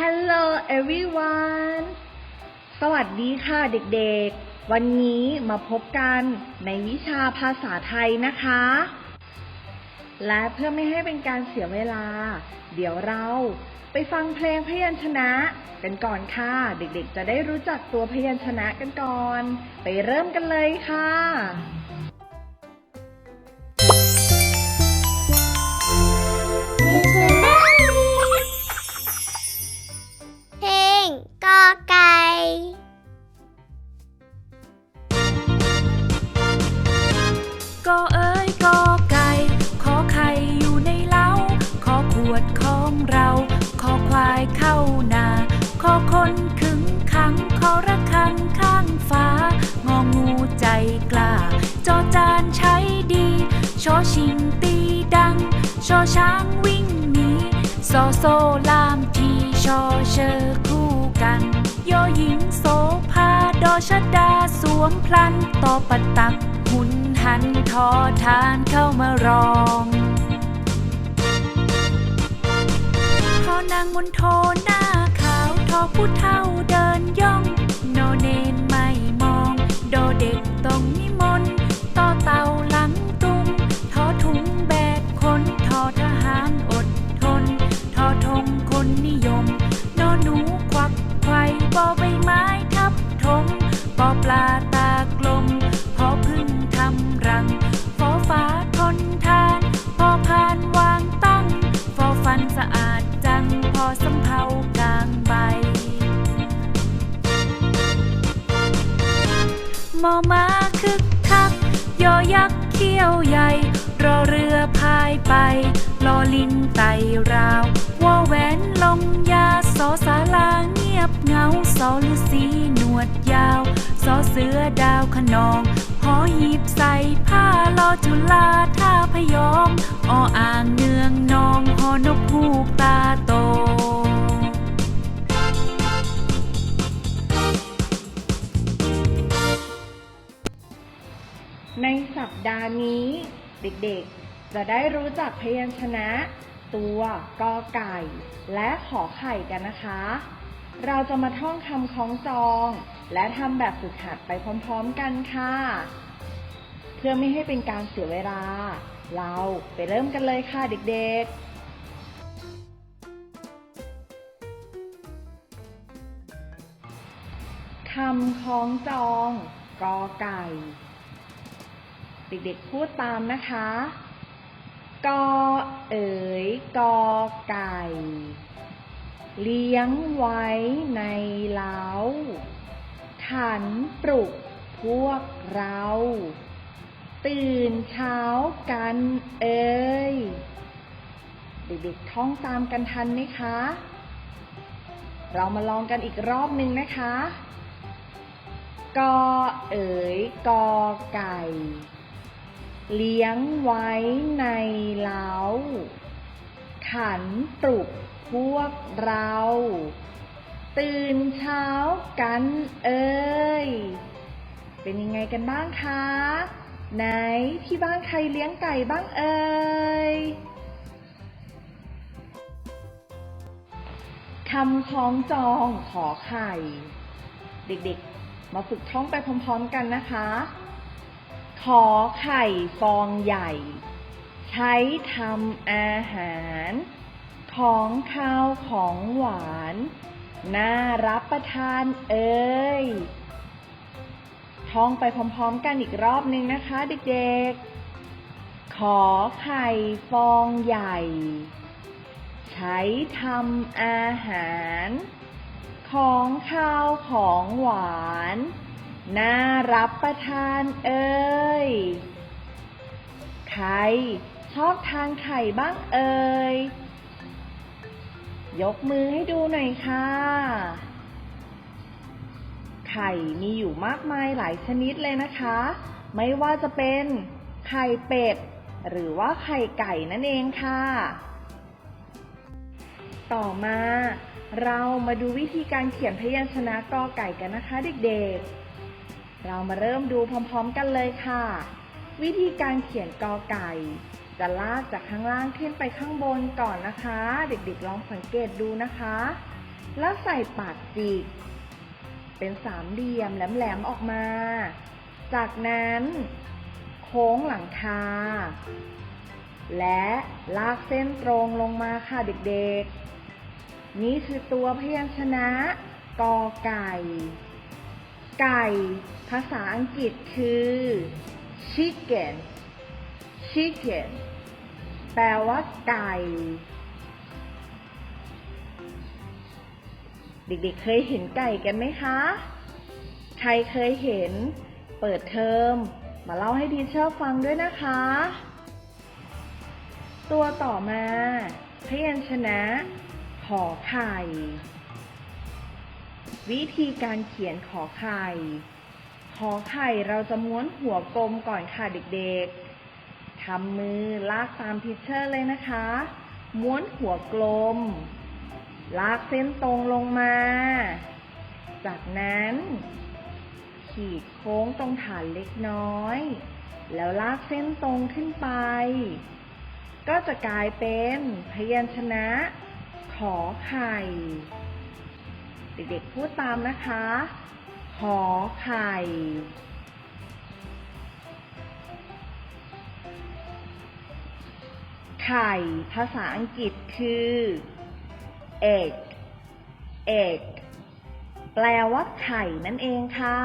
Hello everyone สวัสดีค่ะเด็กๆ วันนี้มาพบกันในวิชาภาษาไทยนะคะ และเพื่อไม่ให้เป็นการเสียเวลา เดี๋ยวเราไปฟังเพลงพยัญชนะกันก่อนค่ะ เด็กๆ จะได้รู้จักตัวพยัญชนะกันก่อน ไปเริ่มกันเลยค่ะ กอไก่กอเอ้ยกอไก่ ขอไข่อยู่ในเล้า ขอขวดของเรา ขอควายเข้านา ขอคนขึงขัง ขอระคังข้างฟ้า งองูใจกล้า จอจานใช้ดี ชอชิงตีดัง ชอช้างวิ่งหนี ซอโซลามที ชอเชอ ดอชดาสวมพลันต่อปัดตักหุนหันทอทานเข้ามารองทอนางมนโทหน้าขาวทอผู้เท่าเดินย่อง โนเนนไม่มอง โดเด็กต้องนิมนต์ต่อเต่า ลินไต่ราววอแหวนลงยาสอสาลาเงียบเงาสอฤาษีหนวดยาวสอเสือดาวขนองหอหีบใส่ผ้าลอจุฬาท่าพยอมออ่างเนืองนองหอนกฮูกตาโตในสัปดาห์นี้เด็กๆ จะได้รู้จักพยัญชนะ ตัวกอไก่ และขอไข่กันนะคะ เราจะมาท่องคำคล้องจอง และทำแบบฝึกหัดไปพร้อมๆกันค่ะ เพื่อไม่ให้เป็นการเสียเวลา เราไปเริ่มกันเลยค่ะเด็กๆคำคล้องจอง กอไก่ เด็กๆพูดตามนะคะ กอเอ๋ยกอไก่ เลี้ยงไว้ในเล้า ขันปลุกพวกเรา ตื่นเช้ากันเอ่ยเด็กๆท่องตามกันทันไหมคะ เรามาลองกันอีกรอบหนึ่งนะคะ กอเอ๋ยกอไก่ เลี้ยงไว้ในเล้า ขันปลุกพวกเรา ตื่นเช้ากันเอ่ยเป็นยังไงกันบ้างคะ ไหนที่บ้านใครเลี้ยงไก่บ้างเอ่ยคำคล้องจองขอไข่ เด็กๆ มาฝึกท่องไปพร้อมๆกันนะคะ ขอไข่ฟองใหญ่ ใช้ทำอาหาร ของข้าวของหวาน น่ารับประทานเอ่ยท่องไปพร้อมๆกันอีกรอบนึงนะคะเด็กๆ ขอไข่ฟองใหญ่ ใช้ทำอาหาร ของข้าวของหวาน น่ารับประทานเอ่ย ใครชอบทานไข่บ้างเอ่ย ยกมือให้ดูหน่อยค่ะ ไข่มีอยู่มากมายหลายชนิดเลยนะคะ ไม่ว่าจะเป็นไข่เป็ด หรือว่าไข่ไก่นั่นเองค่ะ ต่อมาเรามาดูวิธีการเขียนพยัญชนะกอไก่กันนะคะเด็กๆ เรามาเริ่มดูพร้อมๆกันเลยค่ะ วิธีการเขียนกอไก่ จะลากจากข้างล่างขึ้นไปข้างบนก่อนนะคะ เด็กๆลองสังเกตดูนะคะ แล้วใส่ปากจิก เป็นสามเหลี่ยมแหลมๆออกมา จากนั้นโค้งหลังคา และลากเส้นตรงลงมาค่ะเด็กๆ นี่คือตัวพยัญชนะกอไก่ ไก่ ภาษาอังกฤษคือ chicken chicken แปลว่าไก่ เด็กๆเคยเห็นไก่กันไหมคะ ใครเคยเห็น เปิดเทอม มาเล่าให้ทีเชอร์ฟังด้วยนะคะ ตัวต่อมาพยัญชนะ ขอไข่ วิธีการเขียนขอไข่ ขอไข่เราจะม้วนหัวกลมก่อนค่ะเด็กๆ ทำมือลากตามทิเชอร์เลยนะคะ ม้วนหัวกลม ลากเส้นตรงลงมา จากนั้น ขีดโค้งตรงฐานเล็กน้อย แล้วลากเส้นตรงขึ้นไป ก็จะกลายเป็นพยัญชนะ ขอไข่ เด็กๆพูดตามนะคะขอไข่ ไข่ ภาษาอังกฤษคือ egg egg แปลว่าไข่นั่นเองค่ะ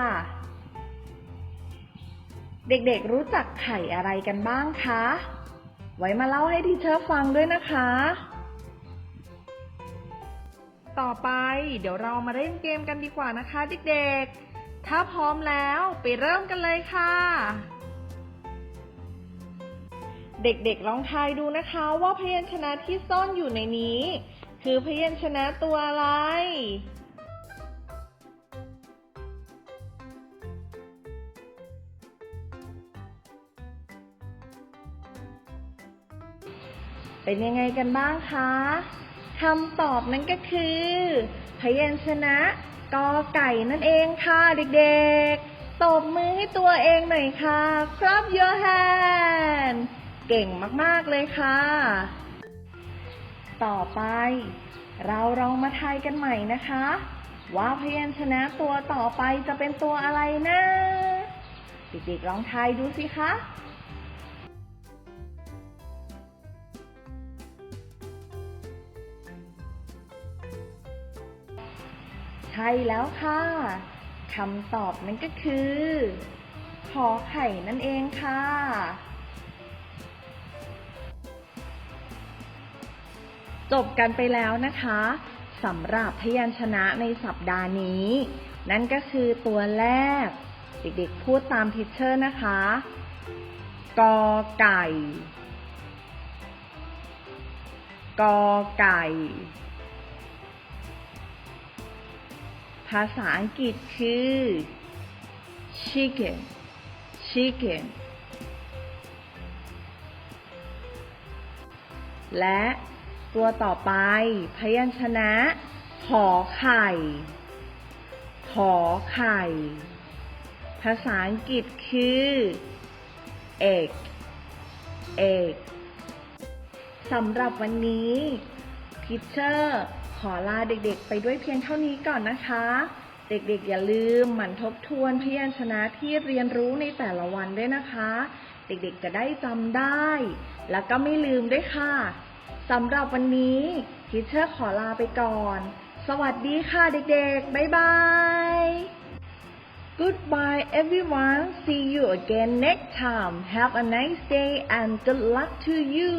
เด็กๆรู้จักไข่อะไรกันบ้างคะ ไว้มาเล่าให้ทีเชอร์ฟังด้วยนะคะ ต่อไป เดี๋ยวเรามาเล่นเกมกันดีกว่านะคะเด็กๆ ถ้าพร้อมแล้วไปเริ่มกันเลยค่ะ เด็กๆลองทายดูนะคะว่าพยัญชนะที่ซ่อนอยู่ในนี้ คือพยัญชนะตัวอะไรเป็นยังไงกันบ้างคะ คำตอบนั้นก็คือ พยัญชนะกอไก่นั่นเองค่ะเด็กๆ ตบมือให้ตัวเองหน่อยค่ะ clap your hand เก่งมากๆเลยค่ะ ต่อไป เราลองมาทายกันใหม่นะคะ ว่าพยัญชนะตัวต่อไปจะเป็นตัวอะไรนะ เด็กๆลองทายดูสิคะ ใช่แล้วค่ะคำตอบนั้นก็คือขอไข่นั่นเองค่ะ จบกันไปแล้วนะคะสำหรับพยัญชนะในสัปดาห์นี้ นั่นก็คือตัวแรก เด็กๆพูดตามทิชเชอร์นะคะกอไก่กอไก่ ภาษาอังกฤษคือ chicken chicken และตัวต่อไป พยัญชนะขอไข่ขอไข่ ภาษาอังกฤษคือ egg egg สำหรับวันนี้ทิเชอร์ ขอลาเด็กๆ ไปด้วยเพียงเท่านี้ก่อนนะคะ เด็กๆ อย่าลืมหมั่นทบทวนพยัญชนะที่เรียนรู้ในแต่ละวันด้วยนะคะ เด็กๆ จะได้จำได้ แล้วก็ไม่ลืมด้วยค่ะสำหรับวันนี้ทิเชอร์ขอลาไปก่อน สวัสดีค่ะเด็กๆ บ๊ายบาย Goodbye everyone. See you again next time. Have a nice day and good luck to you.